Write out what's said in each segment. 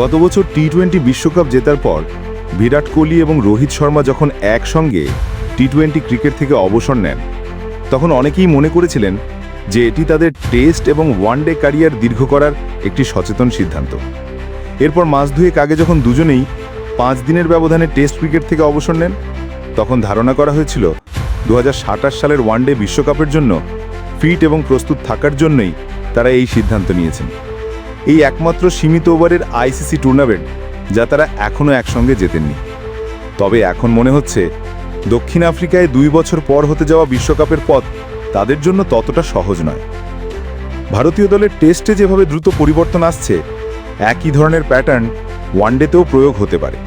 গত বছর T twenty বিশ্বকাপ জেতার পর বিরাট কোহলি এবং রোহিত শর্মা যখন একসঙ্গে টি টোয়েন্টি ক্রিকেট থেকে অবসর নেন, তখন অনেকেই মনে করেছিলেন যে এটি তাদের টেস্ট এবং ওয়ানডে ক্যারিয়ার দীর্ঘ করার একটি সচেতন সিদ্ধান্ত। এরপর মাস দুয়েক আগে যখন দুজনেই পাঁচ দিনের ব্যবধানে টেস্ট ক্রিকেট থেকে অবসর নেন, তখন ধারণা করা হয়েছিল দু হাজার সাতাশ সালের ওয়ানডে বিশ্বকাপের জন্য ফিট এবং প্রস্তুত থাকার জন্যই তারা এই সিদ্ধান্ত নিয়েছেন। এই একমাত্র সীমিত ওভারের আইসিসি টুর্নামেন্ট, যা তারা এখনও একসঙ্গে জেতেননি। তবে এখন মনে হচ্ছে, দক্ষিণ আফ্রিকায় দুই বছর পর হতে যাওয়া বিশ্বকাপের পথ তাদের জন্য ততটা সহজ নয়। ভারতীয় দলের টেস্টে যেভাবে দ্রুত পরিবর্তন আসছে, একই ধরনের প্যাটার্ন ওয়ানডেতেও প্রয়োগ হতে পারে।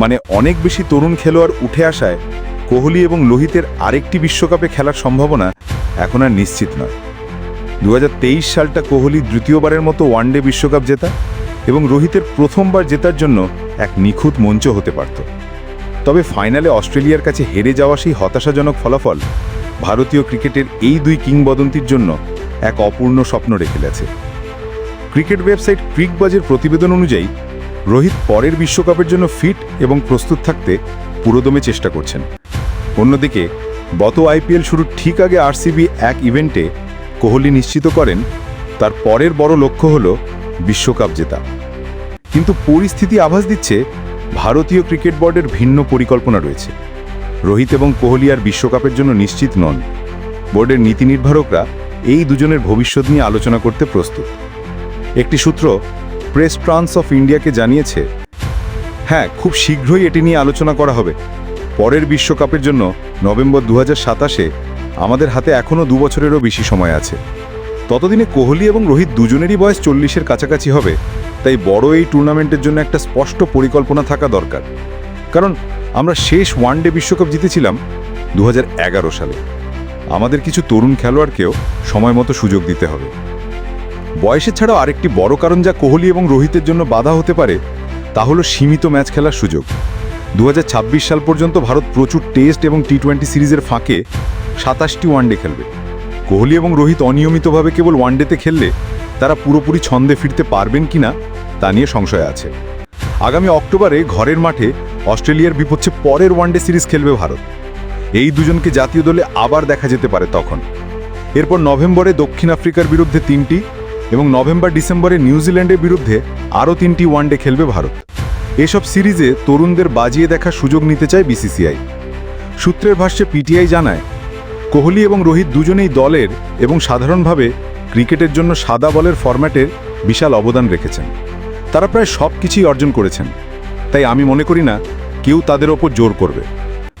মানে অনেক বেশি তরুণ খেলোয়াড় উঠে আসায় কোহলি এবং লোহিতের আরেকটি বিশ্বকাপে খেলার সম্ভাবনা এখন আর নিশ্চিত নয়। দু হাজার তেইশ সালটা কোহলি দ্বিতীয়বারের মতো ওয়ানডে বিশ্বকাপ জেতা এবং রোহিতের প্রথমবার জেতার জন্য এক নিখুঁত মঞ্চ হতে পারত। তবে ফাইনালে অস্ট্রেলিয়ার কাছে হেরে যাওয়া সেই হতাশাজনক ফলাফল ভারতীয় ক্রিকেটের এই দুই কিংবদন্তির জন্য এক অপূর্ণ স্বপ্ন রেখে গেছে। ক্রিকেট ওয়েবসাইট ক্রিকবাজের প্রতিবেদন অনুযায়ী, রোহিত পরের বিশ্বকাপের জন্য ফিট এবং প্রস্তুত থাকতে পুরোদমে চেষ্টা করছেন। অন্যদিকে, গত আইপিএল শুরুর ঠিক আগে আরসিবি এক ইভেন্টে কোহলি নিশ্চিত করেন, তার পরের বড় লক্ষ্য হল বিশ্বকাপ জেতা। কিন্তু পরিস্থিতি আভাস দিচ্ছে ভারতীয় ক্রিকেট বোর্ডের ভিন্ন পরিকল্পনা রয়েছে। রোহিত এবং কোহলি আর বিশ্বকাপের জন্য নিশ্চিত নন। বোর্ডের নীতি নির্ধারকরা এই দুজনের ভবিষ্যৎ নিয়ে আলোচনা করতে প্রস্তুত। একটি সূত্র প্রেস ট্রান্স অফ ইন্ডিয়াকে জানিয়েছে হ্যাঁ খুব শীঘ্রই এটি নিয়ে আলোচনা করা হবে। পরের বিশ্বকাপের জন্য নভেম্বর দু সাতাশে আমাদের হাতে এখনও দু বছরেরও বেশি সময় আছে। ততদিনে কোহলি এবং রোহিত দুজনেরই বয়স চল্লিশের কাছাকাছি হবে, তাই বড় এই টুর্নামেন্টের জন্য একটা স্পষ্ট পরিকল্পনা থাকা দরকার। কারণ আমরা শেষ ওয়ানডে বিশ্বকাপ জিতেছিলাম দু হাজার এগারো সালে। আমাদের কিছু তরুণ খেলোয়াড়কেও সময় মতো সুযোগ দিতে হবে। বয়সের ছাড়াও আরেকটি বড় কারণ যা কোহলি এবং রোহিতের জন্য বাধা হতে পারে, তা হলো সীমিত ম্যাচ খেলার সুযোগ। দু হাজার ছাব্বিশ সাল পর্যন্ত ভারত প্রচুর টেস্ট এবং টি টোয়েন্টি সিরিজের ফাঁকে সাতাশটি ওয়ানডে খেলবে। কোহলি এবং রোহিত অনিয়মিতভাবে কেবল ওয়ানডেতে খেললে তারা পুরোপুরি ছন্দে ফিরতে পারবেন কিনা তা নিয়ে সংশয় আছে। আগামী অক্টোবরে ঘরের মাঠে অস্ট্রেলিয়ার বিপক্ষে পরের ওয়ানডে সিরিজ খেলবে ভারত। এই দুজনকে জাতীয় দলে আবার দেখা যেতে পারে তখন। এরপর নভেম্বরে দক্ষিণ আফ্রিকার বিরুদ্ধে তিনটি এবং নভেম্বর ডিসেম্বরে নিউজিল্যান্ডের বিরুদ্ধে আরও তিনটি ওয়ানডে খেলবে ভারত। এসব সিরিজে তরুণদের বাজিয়ে দেখার সুযোগ নিতে চায় বিসিসিআই। সূত্রের ভাষ্যে পিটিআই জানায় কোহলি এবং রোহিত দুজনেই দলের এবং সাধারণভাবে ক্রিকেটের জন্য সাদা বলের ফরম্যাটের বিশাল অবদান রেখেছেন। তারা প্রায় সব কিছুই অর্জন করেছেন। তাই আমি মনে করি না কেউ তাদের ওপর জোর করবে।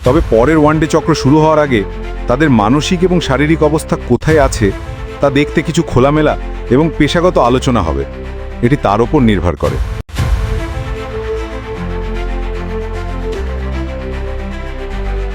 তবে পরের ওয়ানডে চক্র শুরু হওয়ার আগে তাদের মানসিক এবং শারীরিক অবস্থা কোথায় আছে তা দেখতে কিছু খোলামেলা এবং পেশাগত আলোচনা হবে। এটি তার ওপর নির্ভর করে।